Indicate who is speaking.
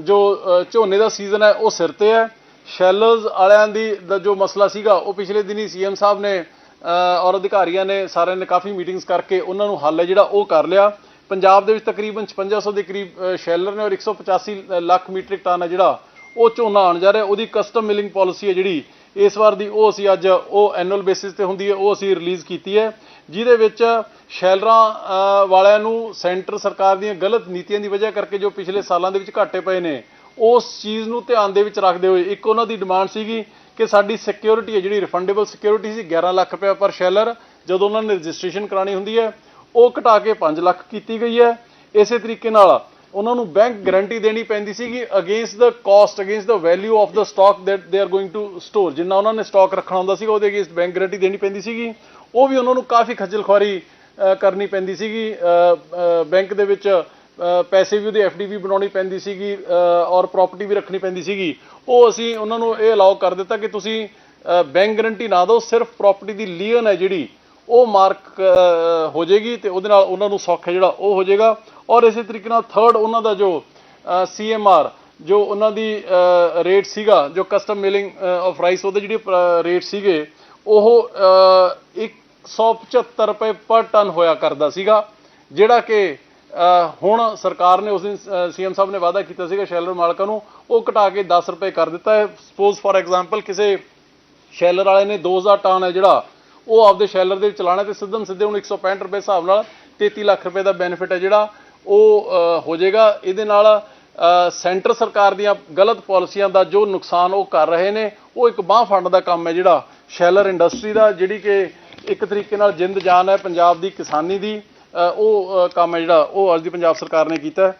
Speaker 1: ਜੋ ਝੋਨੇ ਦਾ ਸੀਜ਼ਨ ਹੈ, ਉਹ ਸਿਰ ਤੇ ਹੈ। ਸ਼ੈਲਰਸ ਵਾਲਿਆਂ ਦੀ ਦਾ, ਜੋ ਮਸਲਾ ਸੀਗਾ, ਉਹ ਪਿਛਲੇ ਦਿਨੀ ਸੀਐਮ ਸਾਹਿਬ ਨੇ ਔਰ ਅਧਿਕਾਰੀਆਂ ਨੇ, ਸਾਰਿਆਂ ਨੇ ਕਾਫੀ ਮੀਟਿੰਗਸ ਕਰਕੇ ਉਹਨਾਂ ਨੂੰ ਹੱਲ ਹੈ ਜਿਹੜਾ ਉਹ ਕਰ ਲਿਆ। ਪੰਜਾਬ ਦੇ ਵਿੱਚ ਤਕਰੀਬਨ 5600 ਦੇ ਕਰੀਬ ਸ਼ੈਲਰ ਨੇ ਔਰ 185 ਲੱਖ ਮੀਟ੍ਰਿਕ ਟਨ ਹੈ ਜਿਹੜਾ ਉਹ ਝੋਨਾ ਆਉਣ ਜਾ ਰਿਹਾ। ਉਹਦੀ ਕਸਟਮ ਮਿਲਿੰਗ ਪਾਲਿਸੀ ਹੈ ਜਿਹੜੀ ਇਸ ਵਾਰ ਦੀ ਉਹ ਅਸੀਂ ਅੱਜ ਉਹ ਐਨੂਅਲ ਬੇਸਿਸ ਤੇ ਹੁੰਦੀ ਹੈ, ਉਹ ਅਸੀਂ ਰਿਲੀਜ਼ ਕੀਤੀ ਹੈ, ਜਿਹਦੇ ਵਿੱਚ ਸ਼ੈਲਰਾਂ ਵਾਲਿਆਂ ਨੂੰ ਸੈਂਟਰ ਸਰਕਾਰ ਦੀਆਂ ਗਲਤ ਨੀਤੀਆਂ ਦੀ ਵਜ੍ਹਾ ਕਰਕੇ ਜੋ ਪਿਛਲੇ ਸਾਲਾਂ ਦੇ ਵਿੱਚ ਘਾਟੇ ਪਏ ਨੇ, ਉਸ ਚੀਜ਼ ਨੂੰ ਧਿਆਨ ਦੇ ਵਿੱਚ ਰੱਖਦੇ ਹੋਏ ਇੱਕ ਉਹਨਾਂ ਦੀ ਡਿਮਾਂਡ ਸੀਗੀ ਕਿ ਸਾਡੀ ਸਿਕਿਉਰਿਟੀ ਹੈ, ਜਿਹੜੀ ਰਿਫੰਡੇਬਲ ਸਿਕਿਉਰਿਟੀ ਸੀ 11 ਲੱਖ ਰੁਪਏ ਪਰ ਸ਼ੈਲਰ, ਜਦੋਂ ਉਹਨਾਂ ਨੇ ਰਜਿਸਟ੍ਰੇਸ਼ਨ ਕਰਾਣੀ ਹੁੰਦੀ ਹੈ, ਉਹ ਘਟਾ ਕੇ 5 ਲੱਖ ਕੀਤੀ ਗਈ ਹੈ। ਇਸੇ ਤਰੀਕੇ ਨਾਲ ਉਹਨਾਂ ਨੂੰ ਬੈਂਕ ਗਾਰੰਟੀ ਦੇਣੀ ਪੈਂਦੀ ਸੀਗੀ ਅਗੇਂਸਟ ਦਾ ਕਾਸਟ ਅਗੇਂਸਟ ਦਾ value of the stock that they are going to store ਜਿੰਨਾ ਉਹਨਾਂ ਨੇ ਸਟਾਕ ਰੱਖਣਾ ਹੁੰਦਾ ਸੀਗਾ, ਉਹਦੇ ਅਗੇਂਸਟ ਬੈਂਕ ਗਾਰੰਟੀ ਦੇਣੀ ਪੈਂਦੀ ਸੀਗੀ। ਉਹ ਵੀ ਉਹਨਾਂ ਨੂੰ ਕਾਫੀ ਖੱਜਲ ਖੁਆਰੀ ਕਰਨੀ ਪੈਂਦੀ ਸੀਗੀ। ਬੈਂਕ ਦੇ ਵਿੱਚ ਪੈਸੇ ਵੀ ਉਹਦੀ ਐਫਡੀ ਵੀ ਬਣਾਉਣੀ ਪੈਂਦੀ ਸੀਗੀ ਔਰ ਪ੍ਰਾਪਰਟੀ ਵੀ ਰੱਖਣੀ ਪੈਂਦੀ ਸੀਗੀ। ਉਹ ਅਸੀਂ ਉਹਨਾਂ ਨੂੰ ਇਹ ਅਲਾਉ ਕਰ ਦਿੱਤਾ ਕਿ ਤੁਸੀਂ ਬੈਂਕ ਗਾਰੰਟੀ ਨਾ ਦਿਓ, ਸਿਰਫ ਪ੍ਰਾਪਰਟੀ ਦੀ ਲੀਅਨ ਹੈ ਜਿਹੜੀ, ਉਹ ਮਾਰਕ ਹੋ ਜਾਏਗੀ ਤੇ ਉਹਦੇ ਨਾਲ ਉਹਨਾਂ ਨੂੰ ਸੌਖ ਹੈ ਜਿਹੜਾ ਉਹ ਹੋ ਜਾਏਗਾ। ਔਰ ਇਸੇ ਤਰੀਕੇ ਨਾਲ ਥਰਡ ਉਹਨਾਂ ਦਾ ਜੋ ਸੀਐਮਆਰ ਜੋ ਉਹਨਾਂ ਦੀ ਰੇਟ ਸੀਗਾ ਜੋ ਕਸਟਮ ਮਿਲਿੰਗ ਆਫ ਰਾਈਸ ਉਹਦੇ ਜਿਹੜੇ ਰੇਟ ਸੀਗੇ ਉਹ ਅ, 175 ਰੁਪਏ ਪਰ ਟਨ ਹੋਇਆ ਕਰਦਾ ਸੀਗਾ ਜਿਹੜਾ ਕਿ ਹੁਣ ਸਰਕਾਰ ਨੇ ਉਸ ਦਿਨ ਸੀਐਮ ਸਾਹਿਬ ਨੇ ਵਾਅਦਾ ਕੀਤਾ ਸੀਗਾ ਸ਼ੈਲਰ ਮਾਲਕਾਂ ਨੂੰ ਉਹ ਘਟਾ ਕੇ 10 ਰੁਪਏ ਕਰ ਦਿੱਤਾ ਹੈ। ਸਪੋਜ਼ ਫॉर ਐਗਜ਼ਾਮਪਲ ਕਿਸੇ ਸ਼ੈਲਰ ਵਾਲੇ ਨੇ 2000 ਟਨ ਹੈ ਜਿਹੜਾ ਉਹ ਆਪਦੇ ਸ਼ੈਲਰ ਦੇ ਵਿੱਚ ਚਲਾਣਾ ਤੇ ਸਿੱਧਮ ਸਿੱਧੇ ਹੁਣ 165 ਰੁਪਏ ਹਿਸਾਬ ਨਾਲ 33 ਲੱਖ ਰੁਪਏ ਦਾ ਬੈਨੀਫਿਟ ਹੈ ਜਿਹੜਾ ਉਹ ਹੋ ਜਾਏਗਾ। ਇਹਦੇ ਨਾਲ ਸੈਂਟਰ ਸਰਕਾਰ ਦੀਆਂ ਗਲਤ ਪਾਲਿਸੀਆਂ ਦਾ ਜੋ ਨੁਕਸਾਨ ਉਹ ਕਰ ਰਹੇ ਨੇ, ਉਹ ਇੱਕ ਬਾਹ ਫੰਡ ਦਾ ਕੰਮ ਹੈ ਜਿਹੜਾ ਸ਼ੈਲਰ ਇੰਡਸਟਰੀ ਦਾ, ਜਿਹੜੀ ਕਿ ਇੱਕ ਤਰੀਕੇ ਨਾਲ ਜਿੰਦ ਜਾਨ ਹੈ ਪੰਜਾਬ ਦੀ, ਕਿਸਾਨੀ ਦੀ ਉਹ ਕੰਮ ਹੈ ਜਿਹੜਾ ਉਹ ਅੱਜ ਦੀ, ਪੰਜਾਬ ਸਰਕਾਰ ਨੇ ਕੀਤਾ